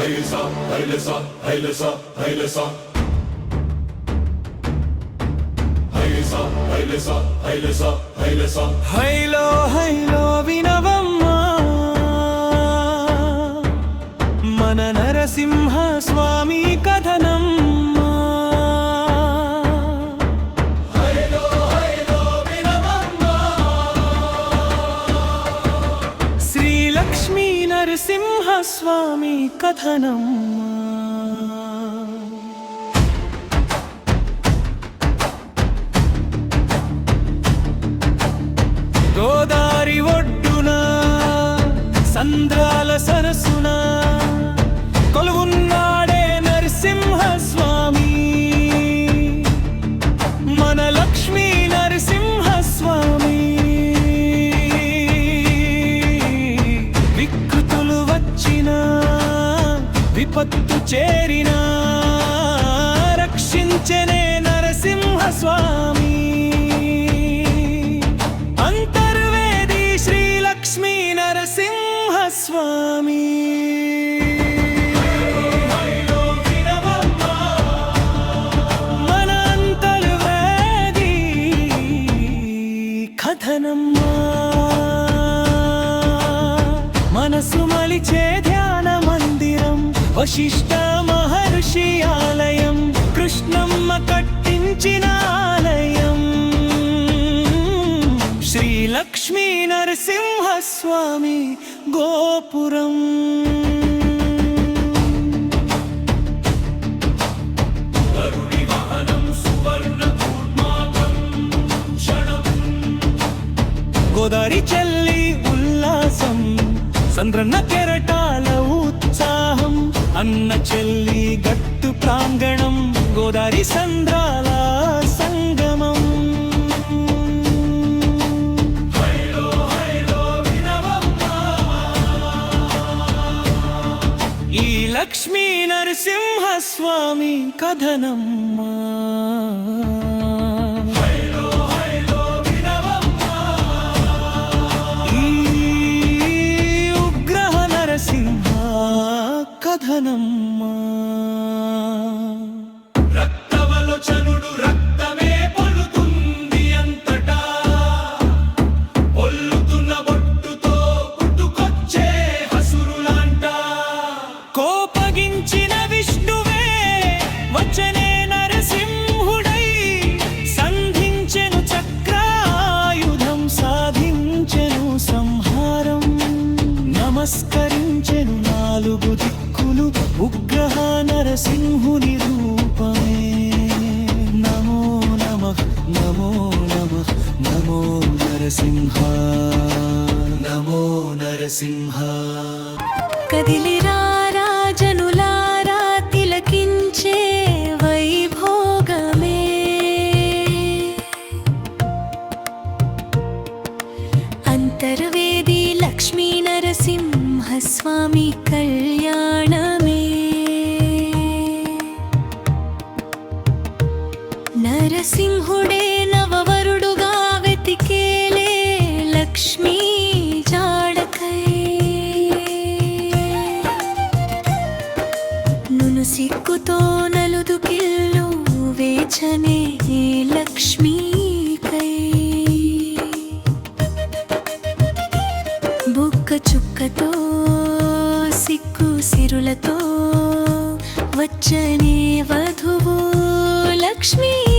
hayırsa, hayırsa, hayırsa, hayırsa. Hayırsa, hayırsa, hayırsa, hayırsa. Hayla, hayla, bina. స్వామి కథనం గోదారి ఒడ్డున సంద్రాల సరసునా విపత్తు చేరినా రక్షించనే నరసింహస్వామి. అంతర్వేది శ్రీ లక్ష్మీ నరసింహ మన అంతర్వేది కథనమ్మా. మనసు మలిచేది ధ్యాన వశిష్ట మహర్షి ఆలయం కృష్ణమ్మ కట్టించిన ఆలయం. శ్రీ లక్ష్మీ నరసింహ గోపురం. గోదారి చెల్లి ఉల్లాసం సంద్రన్న కెరటాల ఉత్సాహం. అన్న చెల్లి గట్టు ప్రాంగణం గోదారి సంద్రాల సంగమం. ఈ లక్ష్మీ నరసింహస్వామి కథనమ్మా. జ్ఞానమ్మా నరసింహుని రూపమే. నమో నమ నమో నమ నమో నరసింహ. నమో నరసింహ. కదిలిరా రాజనులారా తిలకించే వైభోగమే. అంతర్వేది లక్ష్మీ నరసింహ స్వామి సిరులతో వచ్చనే వధువు లక్ష్మీ.